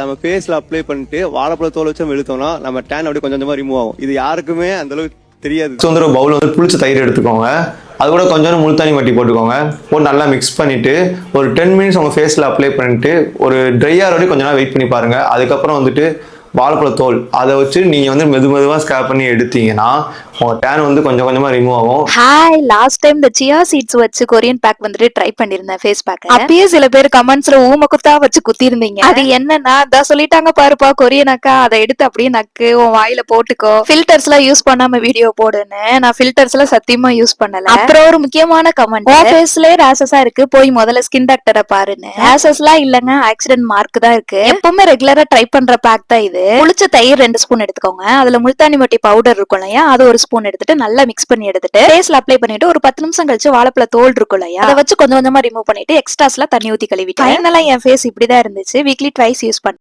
நம்ம ஃபேஸ்ல அப்ளை பண்ணிட்டு வாழைப்பழ தோல் வச்சு நம்ம இழுத்தோம்னா நம்ம டேன் அப்படியே கொஞ்சம் கொஞ்சமா ரிமூவ் ஆகும். இது யாருக்குமே அந்த அளவுக்கு தெரியாது. சுந்தர பவுல் வந்து புளிச்ச தயிர் எடுத்துக்கோங்க. அது கூட கொஞ்சம் தண்ணி மட்டி போட்டுக்கோங்க. போட்டு நல்லா மிக்ஸ் பண்ணிட்டு ஒரு டென் மினிட்ஸ் உங்க ஃபேஸ்ல அப்ளை பண்ணிட்டு ஒரு ட்ரையார் வரைக்கும் கொஞ்ச நேரம் வெயிட் பண்ணி பாருங்க. அதுக்கப்புறம் வந்துட்டு வாழைப்பழ தோல் அதை வச்சு நீங்க வந்து மெது மெதுவா ஸ்கேப் பண்ணி எடுத்தீங்கன்னா உங்க டேன் வந்து கொஞ்சம் கொஞ்சமா ரிமூவ் ஆகும். ஹாய் லாஸ்ட் டைம் இந்த சியா சீட்ஸ் வச்சு கொரியன் பேக் வந்துட்டு ட்ரை பண்ணிருந்தேன் ஃபேஸ் பேக் அப்பயே சில பேர் கமெண்ட்ஸ்ல ஊம குத்தா வச்சு குத்தி இருந்தீங்க அது என்னன்னா அதான் சொல்லிட்டாங்க பாருப்பா கொரியன் அக்கா அதை எடுத்து அப்படியே நக்கு உன் வாயில போட்டுக்கோ. ஃபில்டர்ஸ் எல்லாம் யூஸ் பண்ணாம வீடியோ போடுன்னு நான் ஃபில்டர்ஸ் எல்லாம் சத்தியமா யூஸ் பண்ணல. அப்புறம் ஒரு முக்கியமான கமெண்ட் உன் ஃபேஸ்லயே ரேசஸா இருக்கு போய் முதல்ல ஸ்கின் டாக்டரை பாருன்னு. ரேசஸ் எல்லாம் இல்லங்க ஆக்சிடென்ட் மார்க் தான் இருக்கு. எப்பவுமே ரெகுலரா ட்ரை பண்ற பேக் தான் இது. புளிச்ச தயிர் ரெண்டு ஸ்பூன் எடுத்துக்கோங்க. அதுல முல்தானி மட்டி பவுடர் இருக்கும் இல்லையா அது ஒரு ஸ்பூன் எடுத்துட்டு நல்லா மிக்ஸ் பண்ணி எடுத்துட்டு ஃபேஸ்ல அப்ளை பண்ணிட்டு ஒரு பத்து நிமிஷம் கழிச்சு வாழைப்பழ தோல் இருக்கும் இல்லையா அதை வச்சு கொஞ்சம் கொஞ்சமா ரிமூவ் பண்ணிட்டு எக்ஸ்ட்ராஸ்ல தண்ணி ஊத்தி கழுவிட்டு ஃபைனலா என் ஃபேஸ் இப்படிதான் இருந்துச்சு. வீக்லி ட்வைஸ் யூஸ் பண்ணி